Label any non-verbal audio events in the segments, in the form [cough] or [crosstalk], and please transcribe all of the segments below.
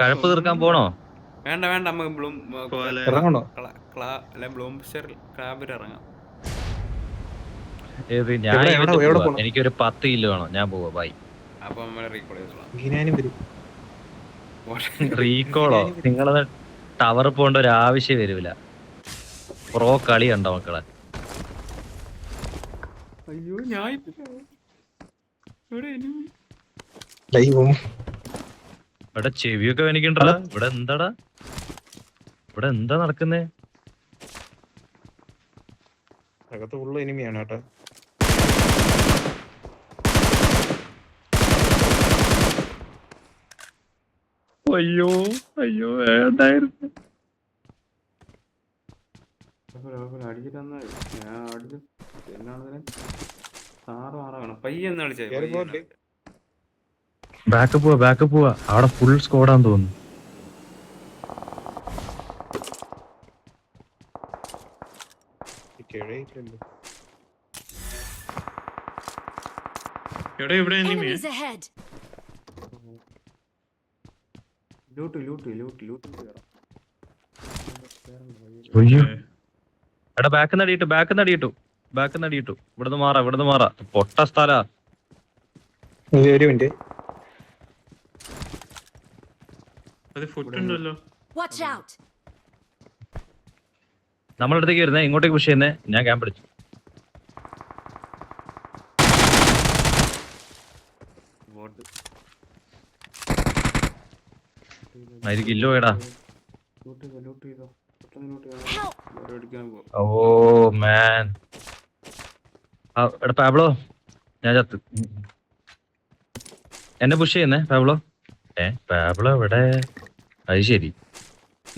കഴപ്പ് തീർക്കാൻ പോണോ? വേണ്ട വേണ്ട നമുക്ക് ബ്ലൂം പോലെ ഇറങ്ങണോ? അല്ല ബ്ലൂംസ്റ്റർ ക്ലാബിൽ ഇറങ്ങാം. ഏത് ഞാൻ എനിക്കൊരു പത്ത് കിലോ വേണം. ഞാൻ പോവാ ബൈ അപ്പൊ റീകോളോ നിങ്ങളത് ടവർ പോകേണ്ട ഒരു ആവശ്യം വരൂല. പ്രോ കളി ഉണ്ടോ മക്കളെ? അയ്യോ ഞാൻ ഇവിടെ ചെവിയൊക്കെ വേനിക്കണ്ടടാ. ഇവിടെ എന്താടാ? ഇവിടെ എന്താ നടക്കുന്നേ? അകത്ത് ഫുള്ള് ഇനിമിയാണ് കേട്ടോ. അയ്യോ അയ്യോ വേണ്ടായിരുന്നു. അടിച്ചിട്ടൊന്ന് ഞാൻ അടിച്ചു എന്നാണ് സാറ് മാറാണ് പയ്യെന്ന് കളിച്ചേ കേറി പോകല്ലേ ബാക്ക് പോവാ ബാക്കപ്പ് പോവാ. അവിടെ ഫുൾ സ്കോഡാന്ന് തോന്നുന്നു. കിഴയില്ലല്ലോ എവിടെ ഇവിടെ enemy Enemies ahead! Loot loot loot loot കയറാം അയ്യോ. എടാ ബാക്ക് നടിയിട്ടു ബാക്ക് നടിയിട്ടു ബാക്ക് നടിയിട്ടു ഇവിടുന്ന് മാറാ ഇവിടുന്ന് മാറാ. പൊട്ട സ്ഥല. ഒരു മിനിറ്റ് അത് ഫുഡ് ഉണ്ടല്ലോ. Watch out! നമ്മളെ അടുത്തേക്ക് വരുന്നേ ഇങ്ങോട്ടേക്ക് പുഷ് ചെയ്യുന്നേ. ഞാൻ ക്യാമ്പ് അടിച്ചു ഇല്ലോ എടാ ഓ മാൻ എടാ പാബ്ലോ ഞാൻ ചത്ത്. എന്നെ പുഷ് ചെയ്യുന്നേ പാബ്ലോ? ഏ പാബ്ലോ ഇവിടെ അത് ശരി.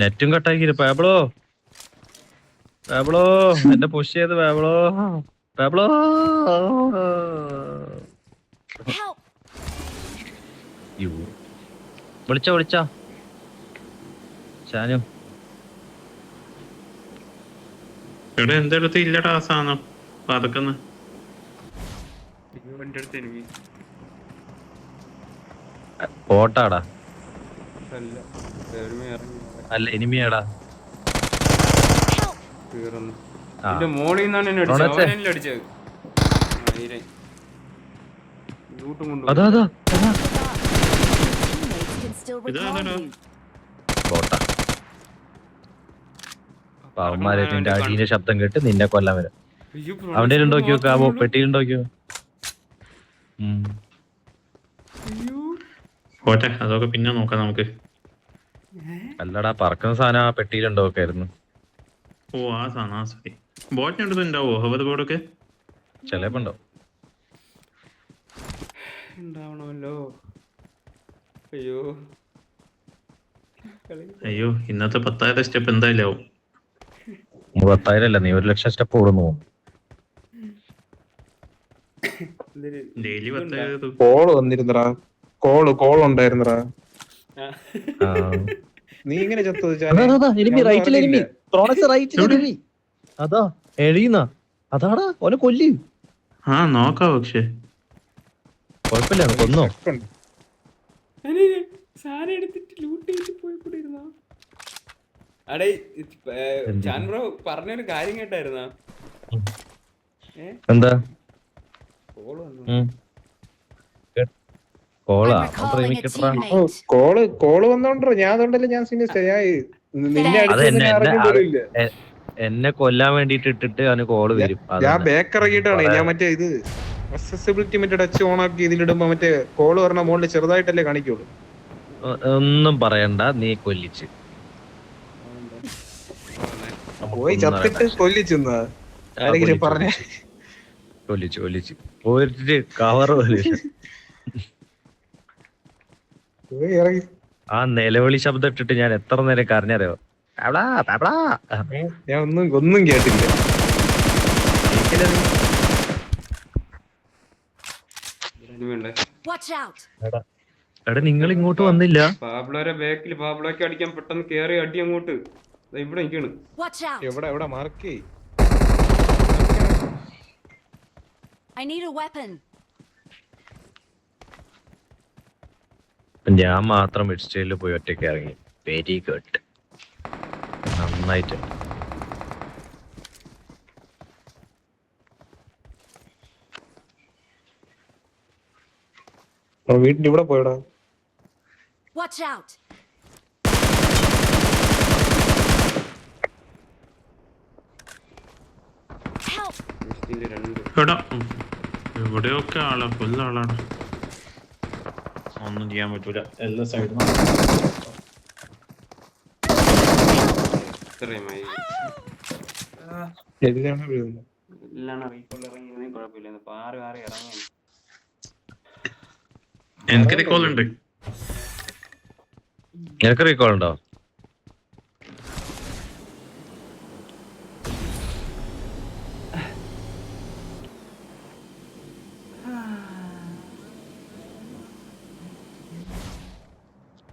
നെറ്റും കട്ടാക്കി പാബ്ലോ പാബ്ലോ എന്നെ പുഷ് ചെയ്ത് പാബ്ലോ പാബ്ലോ വിളിച്ചോ വിളിച്ചോ. ഷാനു ഇവിടെ എന്തെടുത്ത് ഇല്ലടാ സാധനം പതക്കുന്ന. അടുത്ത് എനിമി പോട്ടാടാ അല്ല എനിമിയാടാ. മോളിൽ നിന്നാണ് അടിച്ചത്. അതാ അതാ പാവന്മാരെ നിന്റെ അടീന്റെ ശബ്ദം കേട്ട് നിന്നെ കൊല്ലാൻ വരും. അവന്റെ ഉണ്ടോക്കിയോ കാവോ പെട്ടിയിലുണ്ടോക്കിയോ ആ പോട്ടെ അതൊക്കെ പിന്നെ നോക്കാം നമുക്ക്. അല്ലടാ പറക്കുന്ന സാധനം ആ പെട്ടിയിലുണ്ടോ ഒക്കെ ആയിരുന്നു. ഓ ആ സാധനം ആ സോറി. ബോട്ടിന് അടുത്ത് ഉണ്ടാവോ ഹവത് ബോർഡൊക്കെ? ചിലപ്പോ ഉണ്ടോ ഉണ്ടാവണമല്ലോ. അയ്യോ. അയ്യോ ഇന്നത്തെ പത്തായിരം സ്റ്റെപ്പ് എന്തായാലും ആവും. നീ പത്തായിരം അല്ല നീ ഒരു ലക്ഷം സ്റ്റെപ്പ് ഓടുന്നു. ഡെയിലി? പത്തായിരം കോൾ വന്നിരുന്നടാ. കോൾ കോൾ ഉണ്ടായിരുന്നടാ. ആ. നീ ഇങ്ങനെ അതാ എഴീന്ന. അതാടാ ഓനെ കൊല്ലി. ആ നോക്കാം പക്ഷെ. കൊഴപ്പില്ല കൊന്നോ. ഞാൻ സാധനം എടുത്തിട്ട് ലൂട്ട് ചെയ്തിട്ട് ഇരുന്നാ? അടേ? ചാൻ ബ്രോ പറഞ്ഞൊരു കാര്യം കേട്ടായിരുന്നാ. എന്താ? കോൾ വന്നു. ഉം. കോളാ. കോൾ വന്നോണ്ടോ ഞാൻ അതുകൊണ്ടല്ലേ ഞാൻ സീനിയസ് ഞാൻ നിന്നെ അത് എന്നെ- കൊല്ലാൻ വേണ്ടിട്ട് ഇട്ടിട്ട് അവന് കോൾ വരും. ഞാൻ. ബാക്ക് ഇറങ്ങിയിട്ടാണ്. ഞാൻ മറ്റേ ഇത് അക്സസിബിലിറ്റി മറ്റേ ടച്ച് ഓൺ ആക്കി ഇതിലിടുമ്പോ മറ്റേ കോൾ പറഞ്ഞ മോളിൽ ചെറുതായിട്ടല്ലേ കാണിക്കുള്ളൂ. ഒന്നും പറയണ്ട. നീ കൊല്ലിച്ച്. പോയി ചത്തിട്ട് കൊല്ലിച്ചെന്നാ ആരെങ്കിലും കൊല്ലിച്ചു, പറഞ്ഞേ. കൊല്ലിച്ചു. കൊല്ലിച്ചു പോയിട്ട് കവർ ഇറങ്ങി [laughs] ആ നിലവിളി ശബ്ദം ഇട്ടിട്ട് ഞാൻ എത്ര നേരം കരഞ്ഞറിയോ. ഞാൻ ഒന്നും ഒന്നും കേട്ടില്ല! എടാ നിങ്ങൾ ഇങ്ങോട്ട് വന്നില്ല? പാബ്ലോരെ ബാക്കിൽ പാബ്ലോക്ക് അടിക്കാൻ പെട്ടെന്ന് കേറി അടി അങ്ങോട്ട്. ഇവിടെ നിൽക്കണ് Watch out! എവിടെ എവിടെ? Mark I need a weapon. ഞാൻ മാത്രം മിഡ് സ്റ്റേജിൽ പോയി ഒറ്റയ്ക്ക് ഇറങ്ങി. വെരി ഗുഡ് നന്നായിട്ടുണ്ട്. വീട്ടിന്റെ ഇവിടെ പോയടാ. വാച്ച് ഔട്ട് എവിടെയൊക്കെ ആളാ? ഫുൾ ആളാണ് ഒന്നും ചെയ്യാൻ പറ്റൂല എല്ലാ സൈഡിലും ഇത്രയുമായി എല്ലാം വീഴുന്നു എല്ലാം റീകോൾ ഉണ്ട് എനിക്ക് റിക്കോൾ ഉണ്ട്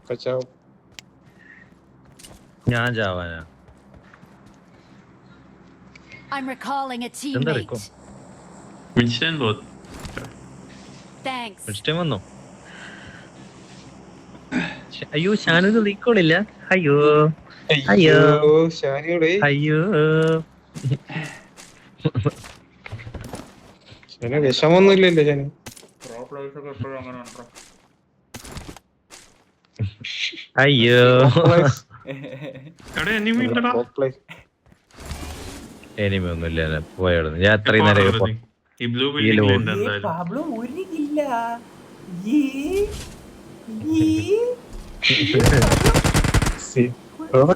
ഉണ്ടോ കച്ചാവ് ഞാൻ ചാവാനാ. I'm recalling a teammate. Mention both Thanks. First time വന്നോ? ശ്ശ, അയ്യോ ഷാനു ലീക്കോളില്ല ഇല്ല അയ്യോ. അയ്യോ. ഷാനിയുടെ. അയ്യോ. ഷാനി വിഷമൊന്നും ഇല്ലല്ലേ ഷാനി. പ്രോ പ്ലേസ് ഒക്കെ എപ്പോഴും അങ്ങനെ ഉണ്ടോ അയ്യോ. എനിമി ഒന്നുമില്ല പോയായിരുന്നു ഞാൻ അത്രയും നേരം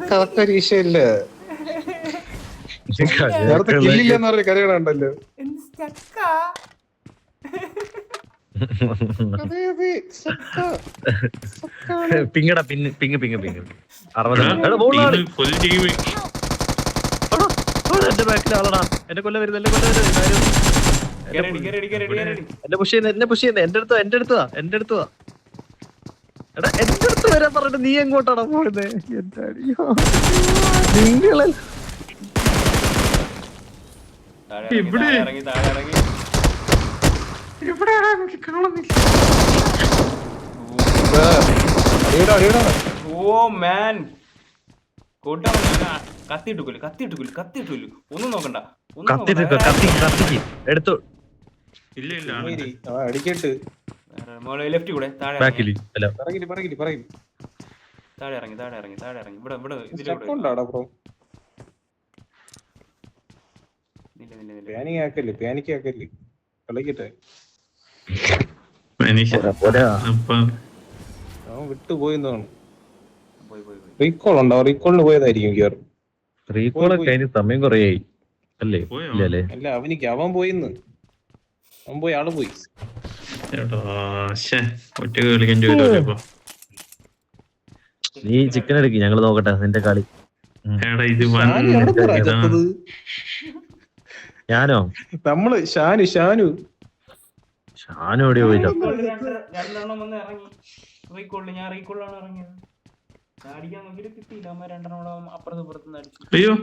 കറക്റ്റ് ഒരു വിഷയമില്ല. നേരത്തെ കില്ലില്ലെന്ന് പറഞ്ഞ കരയണുണ്ടല്ലോ അതെ അതെ സക്ക. സക്കാണ്. [laughs] പിങ്ങടാ പിങ് പിങ് പിങ് പിങ് അറുപത്. എന്റെ ബാക്കിൽ ആളടാ. എന്റെ കൊല്ല വരുന്നു എന്റെ കൊല്ല വരുന്നു എന്നെ പുഷ് ചെയ്യുന്ന എന്നെ പുഷ് ചെയ്യുന്ന. എന്റെ അടുത്ത് എന്റെ അടുത്താ എന്റെ അടുത്താ എടാ എന്റെ അടുത്ത് വരാൻ പറഞ്ഞിട്ട് നീ എങ്ങോട്ടാണോ പോയത്? അടിയോ. നിങ്ങളെ ഇവിടെ? ഇറങ്ങി താഴെ ഇറങ്ങി. ഇതാ, കാണുന്നില്ല. ഓ മാൻ. കൂട്ടാൻ കത്തിയിട്ടുകൊല്ലു കത്തിയിട്ടുകൊല്ലു കത്തിയിട്ടുകൊല്ലു ഒന്നും നോക്കണ്ട ഒന്നും കത്തിട്ട് നോക്കണ്ട. കത്തി കത്തിക്ക്. എടുത്തു. ഇല്ല ഇല്ല അടിക്കട്ട്. മോളെ ലെഫ്റ്റ് കൂടെ താഴെ ബാക്കിലി അല്ല. പറകിൽ പറകിൽ പറകിൽ. താഴെ ഇറങ്ങി താഴെ ഇറങ്ങി താഴെ ഇറങ്ങി. ഇവിടെ ഇവിടെ ഇതിലൂടെ. ബ്രോ പാനിക് ആക്കല്ലേ പാനിക് ആക്കല്ലേ കളിക്കട്ടെ. റീകോൾ റീകോളിന് പോയതായിരിക്കും സമയം കുറയായി. അല്ലേ? അല്ല? അവനിക്ക് അവൻ പോയിന്ന്. അവൻ പോയി ആൾ പോയി. നീ ചിക്കൻ എടുക്ക് ഞങ്ങൾ നോക്കട്ടെ നിന്റെ കളി? ഞാനോ? നമ്മൾ ഷാനു ഷാനു. ഷാനു എവിടെ പോയി രണ്ടെണ്ണം വന്ന് ഇറങ്ങി. റീകോളിൽ ഞാൻ റീകോളിലാണ് ഇറങ്ങിയത്. ഞാൻ അടിക്കാൻ നോക്കിയിട്ട് കിട്ടിയില്ല. അമ്മ രണ്ടെണ്ണം കൂടെ അപ്പുറത്ത് ഇപ്പുറത്ത് അടിച്ചു. അയ്യോ.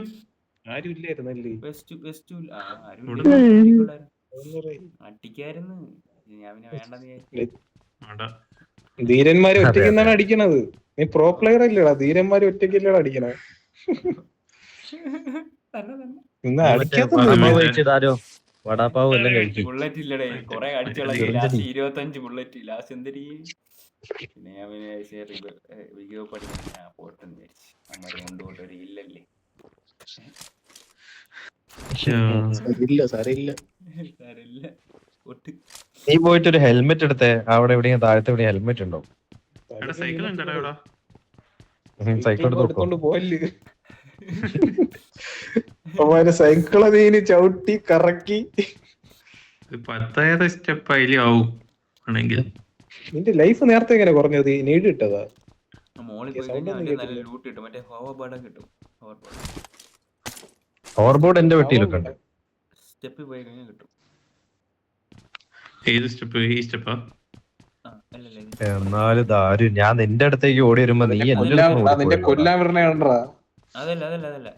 ആരും ഇല്ലായിരുന്നല്ലേ വെസ്റ്റ് വെസ്റ്റ് ആരും ഇവിടെ ഇല്ല. അടിക്കൊള്ളായിരുന്നു. അടിക്കായിരുന്നു. ഞാൻ പിന്നെ വേണ്ടെന്ന് ധീരന്മാര് ഒറ്റയ്ക്ക് അടിക്കണത്. നീ പ്രോ പ്ലെയർ അല്ലേടാ. ധീരന്മാര് ഒറ്റയ്ക്കല്ലേടാ അടിക്കണത് [laughs] തന്നെ അടിക്കാത്ത വടാപ്പാവ് എല്ലാം കഴിച്ചു? ബുള്ളറ്റ് ഇല്ലടേ കൊറേ അടിച്ചുള്ള ലാസ്റ്റ് ഇരുപത്തഞ്ച് ബുള്ളറ്റ് ലാസ്റ്റ് എന്തിരി? പിന്നെ ഞാൻ പിന്നെ വിജയോ പഠിക്കാൻ ഞാൻ പോട്ടെന്ന് വിചാരിച്ചു. അമ്മ കൊണ്ടുപോട്ട് ഒരു ഇല്ലല്ലേ ഇല്ല സാരില്ല സാരമില്ല നീ പോയിട്ട് ഒരു ഹെൽമെറ്റ് എടുത്തേ. അവിടെ എവിടെയും താഴത്തെ എവിടെയും ഹെൽമെറ്റ് ഉണ്ടോ? സൈക്കിൾ സൈക്കിൾ എടുത്ത് എടുത്തോണ്ട് പോവല്ല്? [laughs] അവന്മാര് സൈക്കിൾ നീന് ചവിട്ടി കറക്കി. ഇത് പത്തായത് സ്റ്റെപ്പ് അതിലും ആവും ആണെങ്കിൽ. നിന്റെ ലൈഫ് നേരത്തെ എങ്ങനെ കുറഞ്ഞത്? നീട് ഇട്ടതാ. മോളിൽ ഈ പോയി കഴിഞ്ഞാൽ നല്ല ലൂട്ട് കിട്ടും. മറ്റേ ഹോവർ ബേർഡും കിട്ടും. ഹോവർ ബേർഡ് ഓവർബോർഡ് എന്റെ വെട്ടിയിലൊക്കെ ഉണ്ട്. സ്റ്റെപ്പിൽ പോയി കഴിഞ്ഞാൽ കിട്ടും. ഏത് സ്റ്റെപ്പ് ഈ സ്റ്റെപ്പാ ആ? അല്ലല്ലേ എന്നാലും ദാരു ഞാൻ നിന്റെ അടുത്തേക്ക് ഓടി വരുമ്പോ നീ എന്റെ കൊല്ലാൻ വരണേ കൊല്ലാൻ വരണ കണ്ടാ അതല്ല അതല്ല അതല്ല.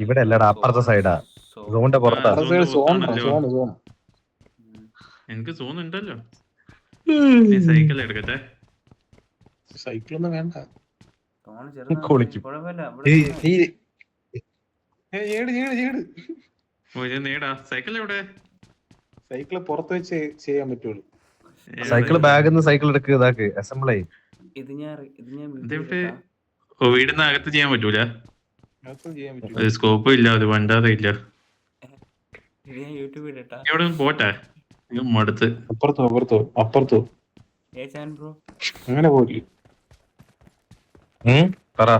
ഇവിടെ അല്ലടാ അപ്പുറത്തെ സൈഡാ സോണിന്റെ പുറത്താ. എനിക്ക് തോന്നുന്നുണ്ടല്ലോ സൈക്കിൾ എടുക്കട്ടെ. വേണ്ട. ഏട് ഓ ഇത് സൈക്കിൾ എവിടെ? സൈക്കിൾ പുറത്ത് വെച്ച് ചെയ്യാൻ പറ്റുള്ളൂ. സൈക്കിൾ ബാഗിൽ നിന്ന് സൈക്കിൾ എടുക്കുക ഇതാക്ക്. അസംബിൾ ചെയ്യും. ഇത് ഞാൻ വീടിന് അകത്ത് ചെയ്യാൻ പറ്റൂല. ചെയ്യാൻ പറ്റില്ല ഇല്ല അത് വണ്ടാതെ ഇല്ല. എവിടെ പോട്ടെ? ഇത് മടുത്ത് അപ്പുറത്തോ അപ്പുറത്തോ അപ്പുറത്തോ. അങ്ങനെ പറ.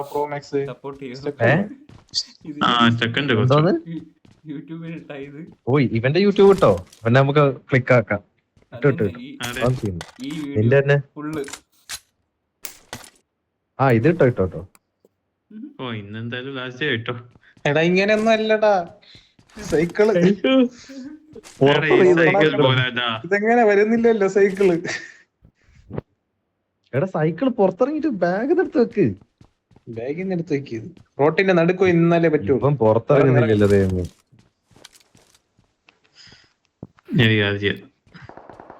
പ്രോ മാക്സ് സപ്പോർട്ട് ചെയ്യും. ആ സെക്കൻഡ് എന്തോന്ന്? യൂ- ഇത്. ഓ ഇവന്റെ യൂട്യൂബ് കിട്ടോ ഇവനെ നമുക്ക് ക്ലിക്ക് ആക്കാം. ഇട്ടു അതെ നിന്റെ വീഡിയോ തന്നെ? ഫുള്ള് ആ ഇത് ഇട്ടോ ഇട്ടോ ഇട്ടോ ഓ ഇന്നെന്തായാലും ലാസ്റ്റ് ഇട്ടോ എടാ ഇങ്ങനെയൊന്നും അല്ലടാ സൈക്കിൾ എടാ, സൈക്കിൾ പോരാടാ ഇതെങ്ങനെ വരുന്നില്ലല്ലോ സൈക്കിൾ എടാ സൈക്കിൾ പുറത്തിറങ്ങിട്ട് ബാഗ് എടുത്ത് വെക്ക് ബാഗിൽ നിന്ന് എടുത്ത് വെക്ക് റോട്ടിന്റെ നടുക്കോ ഇന്നലെ പറ്റൂ ഇപ്പം പുറത്തിറങ്ങുന്നില്ലല്ലോ ദൈവമേ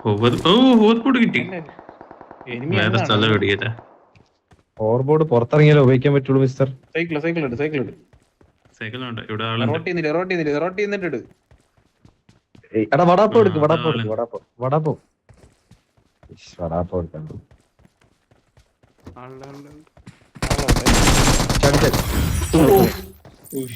ഓ ഓ ഓവർബോർഡ് കിട്ടി വേറെ സ്ഥലം എവിടെയാ ഓവർബോർഡ് പുറത്തിറങ്ങിയാലേ ഉപയോഗിക്കാൻ പറ്റുള്ളൂ മിസ്റ്റർ സൈക്കിൾ സൈക്കിൾ ഇട് സൈക്കിൾ ഇട്. സൈക്കിൾ ഉണ്ട്. ഇവിടെ ആളുണ്ട്. റോട്ടിൽ നിന്നില്ല റോട്ടിൽ നിന്നില്ല റോട്ടിൽ നിന്നിട്ട് ഇട്. ഏയ്, എടാ വടാപ്പോ എടുക്ക് ആ, വടാപ്പോ ആൾ. എടുക്ക് വടാപ്പോ. വടാപ്പോ. ഇഷ്, വടാപ്പോ എടുക്കണ്ട. ആളുണ്ട്. ചടിച്ചടി. ഉയ്യ്.